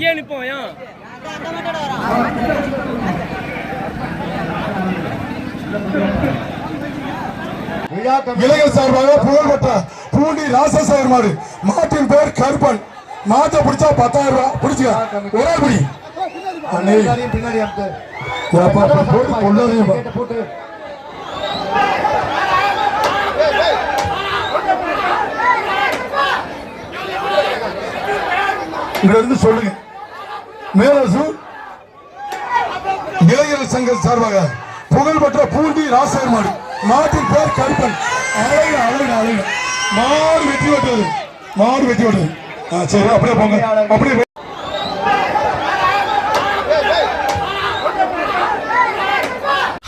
இங்கேயே நிற்போம் ஏன் இளைஞர் சார்பாக புகழ்பெற்ற பூண்டி ராசசேகர் மாடு மாட்டின் பேர் கருப்பன். மாட்டை பிடிச்சா பத்தாயிரம் ரூபாய் பிடிச்சுக்க. ஒரே பிடி பின்னாடி போட்டு போட்டு இங்க இருந்து சொல்லுங்க. மேலரசு இளைஞர் சங்க சார்பாக புகழ்பெற்ற பூண்டி ராசகர் நாட்டின் பேர் கருப்பன். அழகு அழகு அழகு. மாடு வெற்றி பெற்றது. மாறு வெற்றி பெற்றது. சரி அப்படியே போங்க. அப்படியே